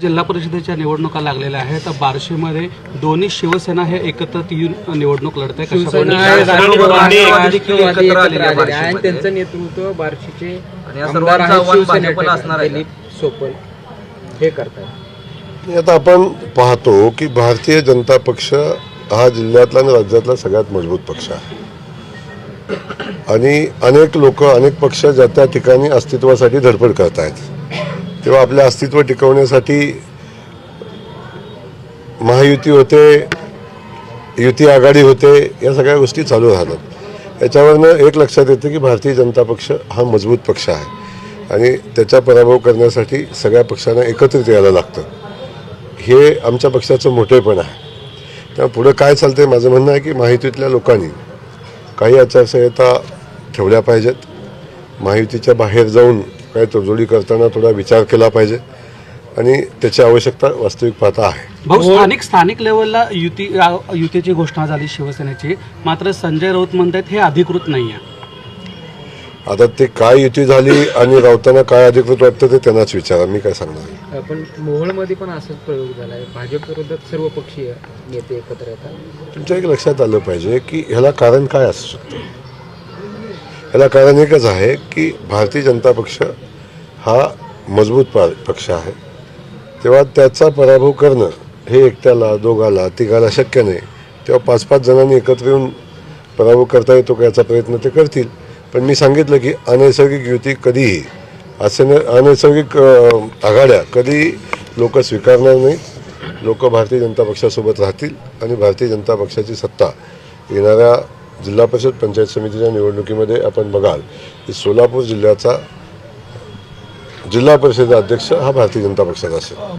जिल्हा परिषदेच्या निवडणुका लागलेल्या आहेत. तर बार्शीमध्ये दोन्ही शिवसेना हे एकत्र येऊन निवडणूक लढत आहे आणि. त्यांचं नेतृत्व बार्शीचे असणार आहे सोपल. हे करतात आता आपण पाहतो की भारतीय जनता पक्ष हा जिल्ह्यातला आणि राज्यातला सगळ्यात मजबूत पक्ष आहे. आणि अनेक लोक अनेक पक्ष ज्या त्या ठिकाणी अस्तित्वासाठी धडपड करत आहेत तेव्हा आपलं अस्तित्व टिकवण्यासाठी महायुती होते युती आघाडी होते या सगळ्या गोष्टी चालू राहतात. याच्यावरनं एक लक्षात येतं की भारतीय जनता पक्ष हा मजबूत पक्ष आहे. आणि त्याचा पराभव करण्यासाठी सगळ्या पक्षांना एकत्रित यायला लागतं. हे आमच्या पक्षाचं मोठेपण आहे. त्यामुळे पुढं काय चालतं आहे माझं म्हणणं आहे की माहितीतल्या लोकांनी काही आचारसंहिता ठेवल्या पाहिजेत. माहितीच्या बाहेर जाऊन काही तडजोडी करताना थोडा विचार केला पाहिजे. आणि त्याची आवश्यकता वास्तविक पाहता आहे. भाऊ स्थानिक स्थानिक लेवलला युती आ- युतीची घोषणा झाली शिवसेनेची. मात्र संजय राऊत म्हणतात हे अधिकृत नाही आहे आता ते काय युती झाली आणि राऊतांना काय अधिकृत वाटतं ते त्यांनाच विचारा. मी काय सांगणार पण मोहोळमध्ये पण असाच प्रयोग झाला आहे भाजप विरोधात सर्व पक्षीय नेते एकत्र येतात. तुमच्या एक लक्षात आलं पाहिजे की ह्याला कारण काय असू शकतं? ह्याला कारण एकच आहे की भारतीय जनता पक्ष हा मजबूत पा- पक्ष आहे. तेव्हा त्याचा पराभव करणं हे एकट्याला दोघाला तिघाला शक्य नाही. तेव्हा पाच पाच जणांनी एकत्र येऊन पराभव करता येतो का याचा प्रयत्न ते करतील. पण मी सांगितलं की अनैसर्गिक युती कधीही असे न अनैसर्गिक आघाड्या कधी लोक स्वीकारणार नाहीत. लोक भारतीय जनता पक्षासोबत राहतील आणि भारतीय जनता पक्षाची सत्ता येणाऱ्या जिल्हा परिषद पंचायत समितीच्या निवडणुकीमध्ये आपण बघाल की सोलापूर जिल्ह्याचा जिल्हा परिषद अध्यक्ष हा भारतीय जनता पक्षाचा असेल.